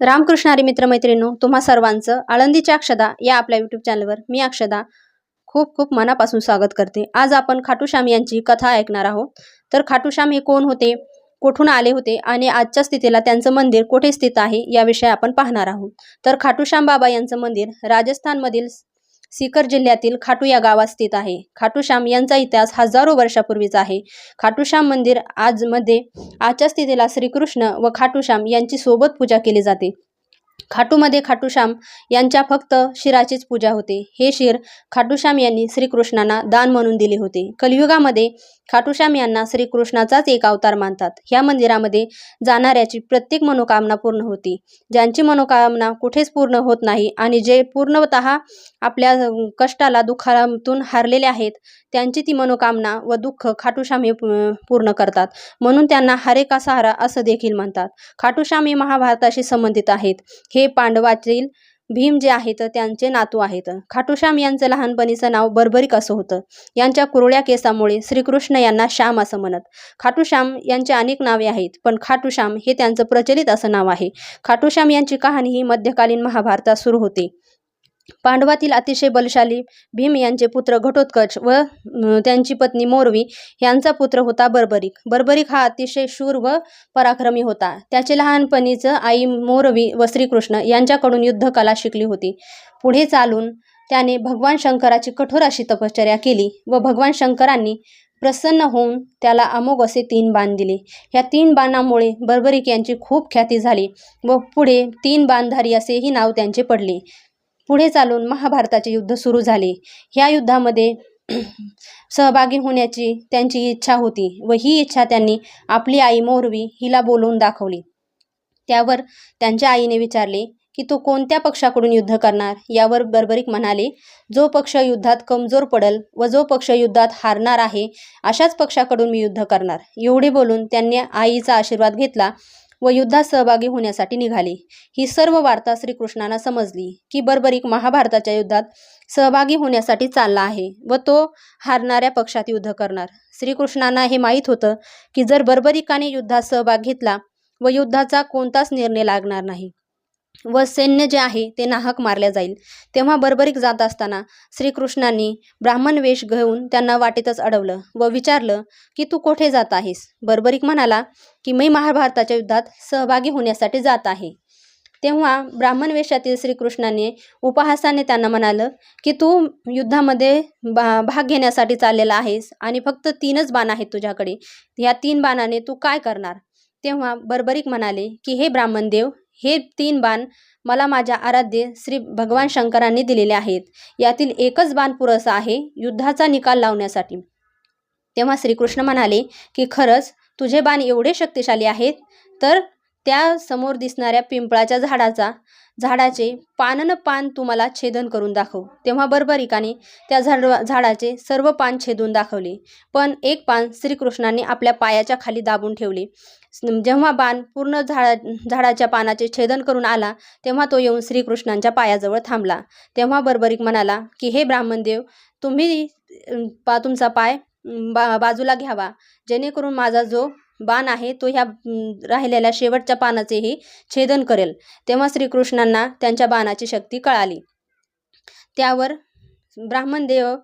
रामकृष्ण मित्रमैत्रिणू तुम्हा सर्वांचं आळंदीच्या अक्षदा या आपल्या यूट्यूब चॅनलवर मी अक्षदा खूप खूप मनापासून स्वागत करते. आज आपण खाटूश्याम यांची कथा ऐकणार आहोत. तर खाटूश्याम हे कोण होते कुठून आले होते आणि आजच्या स्थितीला त्यांचं मंदिर कुठे स्थित आहे याविषयी आपण पाहणार आहोत. तर खाटूश्याम बाबा यांचं मंदिर राजस्थानमधील सीकर जिल्ह्यातील खाटू या गावात स्थित आहे. खाटूश्याम यांचा इतिहास हजारो वर्षापूर्वीचा आहे. खाटूश्याम मंदिर आजमध्ये आजच्या स्थितीला श्रीकृष्ण व खाटूश्याम यांची सोबत पूजा केली जाते. खाटूमध्ये खाटूश्याम यांच्या फक्त शिराचीच पूजा होते. हे शिर खाटूश्याम यांनी श्रीकृष्णांना दान म्हणून दिले होते. कलियुगामध्ये खाटूश्याम यांना श्रीकृष्णाचाच एक अवतार मानतात. ह्या मंदिरामध्ये जाणाऱ्याची प्रत्येक मनोकामना पूर्ण होती. ज्यांची मनोकामना कुठेच पूर्ण होत नाही आणि जे पूर्णतः आपल्या कष्टाला दुःखातून हारलेले आहेत त्यांची ती मनोकामना व दुःख खाटूश्याम हे पूर्ण करतात. म्हणून त्यांना हरे का सहारा असं देखील म्हणतात. खाटूश्याम हे महाभारताशी संबंधित आहेत. हे पांडवातील भीम जे आहेत त्यांचे नातू आहेत. खाटूश्याम यांचं लहानपणीचं नाव बर्बरिक असं होतं. यांच्या कुरळ्या केसामुळे श्रीकृष्ण यांना श्याम असं म्हणत. खाटूश्याम यांचे अनेक नावे आहेत पण खाटूश्याम हे त्यांचं प्रचलित असं नाव आहे. खाटूश्याम यांची कहाणी ही मध्यकालीन महाभारतात सुरू होते. पांडवातील अतिशय बलशाली भीम यांचे पुत्र घटोत्कच व त्यांची पत्नी मोरवी यांचा पुत्र होता बर्बरिक. बर्बरिक हा अतिशय शूर व पराक्रमी होता. त्याचे लहानपणीचं आई मोरवी व श्रीकृष्ण यांच्याकडून युद्धकला शिकली होती. पुढे चालून त्याने भगवान शंकराची कठोर अशी तपश्चर्या केली व भगवान शंकरांनी प्रसन्न होऊन त्याला अमोघ असे तीन बाण दिले. ह्या तीन बाणामुळे बर्बरिक यांची खूप ख्याती झाली व पुढे तीन बाणधारी असेही नाव त्यांचे पडले. पुढे चालून महाभारताचे युद्ध सुरू झाले. ह्या युद्धामध्ये सहभागी होण्याची त्यांची इच्छा होती व ही इच्छा त्यांनी आपली आई मोरवी हिला बोलवून दाखवली. त्यावर त्यांच्या आईने विचारले की तो कोणत्या पक्षाकडून युद्ध करणार? यावर बर्बरिक म्हणाले जो पक्ष युद्धात कमजोर पडल व जो पक्ष युद्धात हारणार आहे अशाच पक्षाकडून मी युद्ध करणार. एवढे बोलून त्यांनी आईचा आशीर्वाद घेतला व युद्धात सहभागी होण्यासाठी निघाले. ही सर्व वार्ता श्रीकृष्णांना समजली की बर्बरीक महाभारताच्या युद्धात सहभागी होण्यासाठी चालला आहे व तो हारणाऱ्या पक्षात युद्ध करणार. श्रीकृष्णांना हे माहीत होतं की जर बर्बरिकाने युद्धात सहभाग घेतला व युद्धाचा कोणताच निर्णय लागणार नाही व सैन्य जे आहे ते नाहक मारल्या जाईल. तेव्हा बर्बरीक जात असताना श्रीकृष्णांनी ब्राह्मण वेश घेऊन त्यांना वाटेतच अडवलं व विचारलं की तू कोठे जात आहेस? बर्बरीक म्हणाला की मी महाभारताच्या युद्धात सहभागी होण्यासाठी जात आहे. तेव्हा ब्राह्मण वेशातील श्रीकृष्णाने उपहासाने त्यांना म्हणालं की तू युद्धामध्ये बा भाग घेण्यासाठी चाललेला आहेस आणि फक्त तीनच बाण आहेत तुझ्याकडे. ह्या तीन बाणाने तू काय करणार? तेव्हा बर्बरीक म्हणाले की हे ब्राह्मणदेव हे तीन बाण मला माझ्या आराध्य श्री भगवान शंकरांनी दिलेले आहेत. यातील एकच बाण पुरेसा आहे युद्धाचा निकाल लावण्यासाठी. तेव्हा श्रीकृष्ण म्हणाले की खरंच तुझे बाण एवढे शक्तिशाली आहेत तर त्या समोर दिसणाऱ्या पिंपळाच्या झाडाचा झाडाचे पानन पान तुम्हाला छेदन करून दाखव. तेव्हा बर्बरिकाने त्या झाड झाडाचे सर्व पान छेदून दाखवले. पण एक पान श्रीकृष्णाने आपल्या पायाच्या खाली दाबून ठेवले. जेव्हा बाण पूर्ण झाडा झाडाच्या पानाचे छेदन करून आला तेव्हा तो येऊन श्रीकृष्णांच्या पायाजवळ थांबला. तेव्हा बर्बरिक म्हणाला की हे ब्राह्मणदेव तुम्ही पा तुमचा पाय बा बाजूला घ्यावा. जेणेकरून माझा जो बाण आहे तो ह्या राहिलेल्या शेवटच्या पानाचेही छेदन करेल. तेव्हा श्रीकृष्णांना त्यांच्या बाणाची शक्ती कळाली. त्यावर ब्राह्मणदेव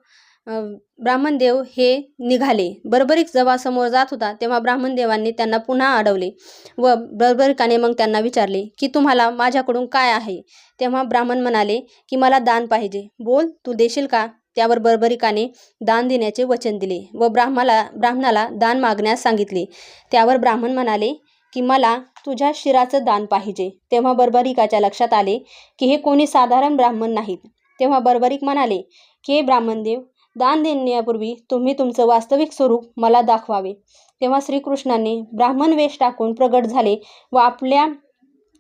ब्राह्मणदेव हे निघाले. बर्बरिक जेव्हा समोर जात होता तेव्हा ब्राह्मणदेवांनी त्यांना पुन्हा अडवले व बर्बरिकाने मग त्यांना विचारले की तुम्हाला माझ्याकडून काय आहे? तेव्हा ब्राह्मण म्हणाले की मला दान पाहिजे. बोल तू देशील का? त्यावर बर्बरिकाने दान देण्याचे वचन दिले व ब्राह्मणाला ब्राह्मणाला दान मागण्यास सांगितले. त्यावर ब्राह्मण म्हणाले की मला तुझ्या शिराचं दान पाहिजे. तेव्हा बर्बरिकाच्या लक्षात आले की हे कोणी साधारण ब्राह्मण नाहीत. तेव्हा बर्बरिक म्हणाले की हे ब्राह्मणदेव दान देण्यापूर्वी तुम्ही तुमचं वास्तविक स्वरूप मला दाखवावे. तेव्हा श्रीकृष्णाने ब्राह्मण वेश टाकून प्रगट झाले व आपल्या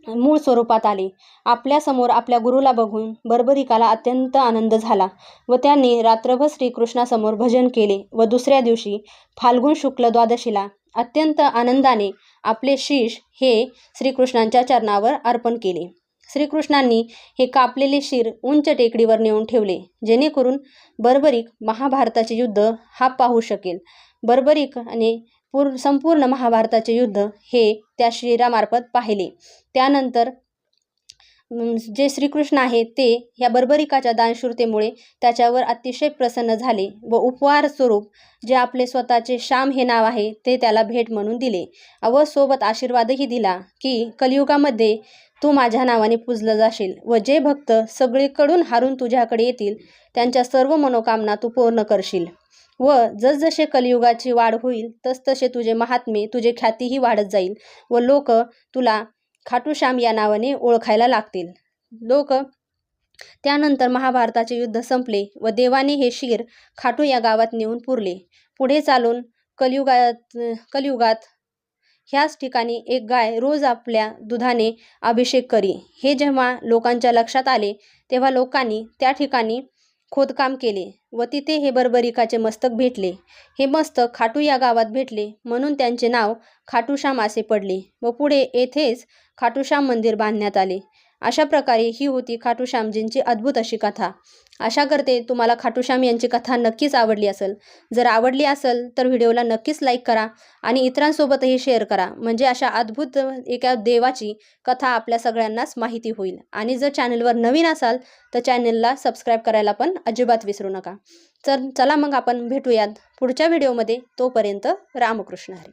मूळ स्वरूपात आले. आपल्यासमोर आपल्या गुरुला बघून बर्बरिकाला अत्यंत आनंद झाला व त्यांनी रात्रभर श्रीकृष्णासमोर भजन केले व दुसऱ्या दिवशी फाल्गुन शुक्ल द्वादशीला अत्यंत आनंदाने आपले शीश हे श्रीकृष्णांच्या चरणावर अर्पण केले. श्रीकृष्णांनी हे कापलेले शिर उंच टेकडीवर नेऊन ठेवले जेणेकरून बर्बरिक महाभारताचे युद्ध हा पाहू शकेल. बर्बरिक आणि पूर्ण संपूर्ण महाभारताचे युद्ध हे त्या श्रीरामार्फत पाहिले. त्यानंतर जे श्रीकृष्ण आहे ते ह्या बर्बरिकाच्या दानशूरतेमुळे त्याच्यावर अतिशय प्रसन्न झाले व उपहार स्वरूप जे आपले स्वतःचे श्याम हे नाव आहे ते त्याला भेट म्हणून दिले. व सोबत आशीर्वादही दिला की कलियुगामध्ये तू माझ्या नावाने पूजलं जाशील व जे भक्त सगळीकडून हारून तुझ्याकडे येतील त्यांच्या सर्व मनोकामना तू पूर्ण करशील. व जसजसे कलियुगाची वाढ होईल तसतसे तुझे महात्मे तुझे ख्यातीही वाढत जाईल व लोक तुला खाटूश्याम या नावाने ओळखायला लागतील. लोक त्यानंतर महाभारताचे युद्ध संपले व देवाने हे शिर खाटू या गावात नेऊन पुरले. पुढे चालून कलियुगात कलियुगात ह्याच ठिकाणी एक गाय रोज आपल्या दुधाने अभिषेक करी. हे जेव्हा लोकांच्या लक्षात आले तेव्हा लोकांनी त्या ठिकाणी खोदकाम केले व तिथे हे बर्बरिकाचे मस्तक भेटले. हे मस्तक खाटू या गावात भेटले म्हणून त्यांचे नाव खाटूश्याम असे पडले व पुढे येथेच खाटूश्याम मंदिर बांधण्यात आले. अशा प्रकारे ही होती खाटूश्यामजींची अद्भुत अशी कथा. आशा करते तुम्हाला खाटूश्याम यांची कथा नक्कीच आवडली असेल. जर आवडली असेल तर व्हिडिओला नक्कीच लाईक करा आणि इतरांसोबतही शेअर करा. म्हणजे अशा अद्भुत एका देवाची कथा आपल्या सगळ्यांनाच माहिती होईल. आणि जर चॅनलवर नवीन असाल तर चॅनलला सबस्क्राईब करायला पण अजिबात विसरू नका. तर चला मग आपण भेटूयात पुढच्या व्हिडिओमध्ये. तोपर्यंत रामकृष्ण हरी.